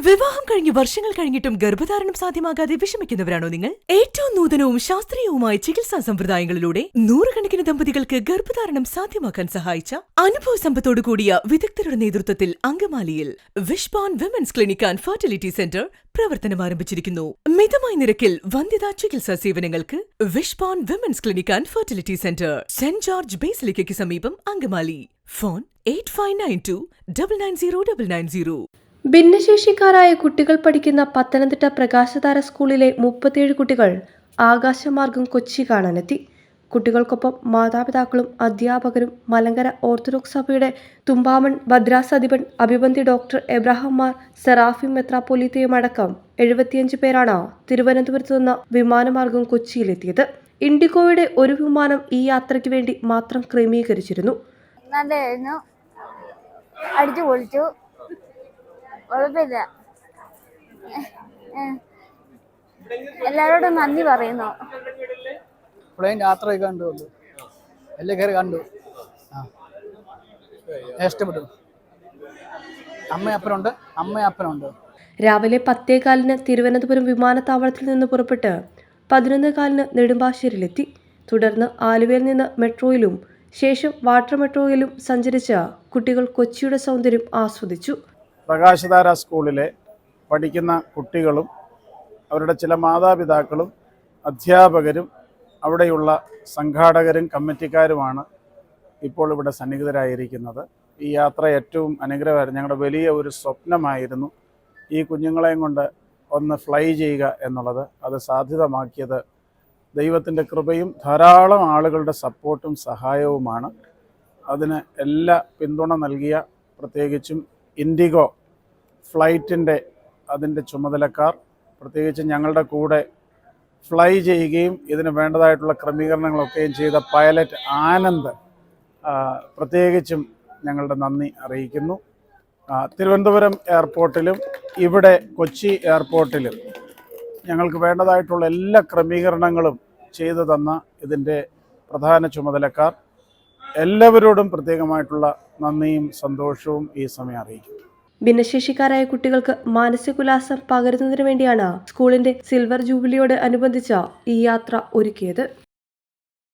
വിവാഹം കഴിഞ്ഞ് വർഷങ്ങൾ കഴിഞ്ഞിട്ടും ഗർഭധാരണം സാധ്യമാകാതെ വിഷമിക്കുന്നവരാണോ നിങ്ങൾ? ഏറ്റവും നൂതനവും ശാസ്ത്രീയവുമായ ചികിത്സാ സമ്പ്രദായങ്ങളിലൂടെ നൂറുകണക്കിന് ദമ്പതികൾക്ക് ഗർഭധാരണം സാധ്യമാക്കാൻ സഹായിച്ച അനുഭവ സമ്പത്തോടു കൂടിയ വിദഗ്ധരുടെ നേതൃത്വത്തിൽ അങ്കമാലിയിൽ Vishpan women's clinic and fertility centre പ്രവർത്തനം ആരംഭിച്ചിരിക്കുന്നു. മിതമായ നിരക്കിൽ വന്ധ്യതാ ചികിത്സാ സേവനങ്ങൾക്ക് Vishpan women's clinic and fertility centre saint George ബേസിലിക്കയ്ക്ക് സമീപം Angamaly. Phone eight five nine two double nine zero double nine zero. ഭിന്നശേഷിക്കാരായ കുട്ടികൾ പഠിക്കുന്ന പത്തനംതിട്ട പ്രകാശതാര സ്കൂളിലെ മുപ്പത്തിയേഴ് കുട്ടികൾ ആകാശമാർഗം കൊച്ചി കാണാനെത്തി. കുട്ടികൾക്കൊപ്പം മാതാപിതാക്കളും അധ്യാപകരും മലങ്കര ഓർത്തഡോക്സ് സഭയുടെ തുമ്പാമൺ ഭദ്രാസ് അധിപൻ അഭിബന്ധി ഡോക്ടർ എബ്രാഹിം മാർ സെറാഫിം മെത്രാപ്പൊലീത്തയും അടക്കം എഴുപത്തിയഞ്ച് പേരാണ് തിരുവനന്തപുരത്ത് നിന്ന് വിമാനമാർഗം കൊച്ചിയിലെത്തിയത്. ഇൻഡിഗോയുടെ ഒരു വിമാനം ഈ യാത്രയ്ക്ക് വേണ്ടി മാത്രം ക്രമീകരിച്ചിരുന്നു. അടിച്ചു പൊളിച്ചു. കുഴപ്പമില്ല. എല്ലാരോടും എല്ലാവരോടും നന്ദി പറയുന്നു. പ്ലെയിൻ യാത്ര കണ്ടു വന്നു എല്ലാം കയറി കണ്ടു. ആ. ഇഷ്ടപ്പെട്ടു. അമ്മയപ്പനുണ്ട് അമ്മയപ്പനുണ്ട് രാവിലെ പത്തേകാലിന് തിരുവനന്തപുരം വിമാനത്താവളത്തിൽ നിന്ന് പുറപ്പെട്ട് പതിനൊന്ന് കാലിന് നെടുമ്പാശ്ശേരിയിലെത്തി തുടർന്ന് ആലുവയിൽ നിന്ന് മെട്രോയിലും ശേഷം വാട്ടർ മെട്രോയിലും സഞ്ചരിച്ച കുട്ടികൾ കൊച്ചിയുടെ സൗന്ദര്യം ആസ്വദിച്ചു. പ്രകാശധാര സ്കൂളിലെ പഠിക്കുന്ന കുട്ടികളും അവരുടെ ചില മാതാപിതാക്കളും അധ്യാപകരും അവിടെയുള്ള സംഘാടകരും കമ്മിറ്റിക്കാരുമാണ് ഇപ്പോൾ ഇവിടെ സന്നിഹിതരായിരിക്കുന്നത്. ഈ യാത്ര ഏറ്റവും അനുഗ്രഹമായിരുന്നു. ഞങ്ങളുടെ വലിയ ഒരു സ്വപ്നമായിരുന്നു ഈ കുഞ്ഞുങ്ങളെയും കൊണ്ട് ഒന്ന് ഫ്ലൈ ചെയ്യുക എന്നുള്ളത്. അത് സാധ്യതമാക്കിയത് ദൈവത്തിന്റെ കൃപയും ധാരാളം ആളുകളുടെ സപ്പോർട്ടും സഹായവുമാണ്. അതിന് എല്ലാ പിന്തുണ നൽകിയ പ്രത്യേകിച്ചും ഇൻഡിഗോ ഫ്ലൈറ്റിന്റെ അതിന്റെ ചുമതലക്കാർ പ്രത്യേകിച്ച് ഞങ്ങളുടെ കൂടെ ഫ്ലൈ ചെയ്യുകയും ഇതിന് വേണ്ടതായിട്ടുള്ള ക്രമീകരണങ്ങളൊക്കെയും ചെയ്ത പൈലറ്റ് ആനന്ദ് പ്രത്യേകിച്ചും ഞങ്ങളുടെ നന്ദി അറിയിക്കുന്നു. തിരുവനന്തപുരം എയർപോർട്ടിലും ഇവിടെ കൊച്ചി എയർപോർട്ടിലും ഞങ്ങൾക്ക് വേണ്ടതായിട്ടുള്ള എല്ലാ ക്രമീകരണങ്ങളും ചെയ്തു തന്ന ഇതിന്റെ പ്രധാന ചുമതലക്കാർ. എല്ലാവരോടും പ്രത്യേകമായിട്ടുള്ള നന്ദിയും സന്തോഷവും ഈ സമയം അറിയിക്കുന്നു. ഭിന്നശേഷിക്കാരായ കുട്ടികൾക്ക് മാനസികോല്ലാസം പകരുന്നതിനു വേണ്ടിയാണ് സ്കൂളിന്റെ സിൽവർ ജൂബിലിയോട് അനുബന്ധിച്ച ഈ യാത്ര ഒരുക്കിയത്.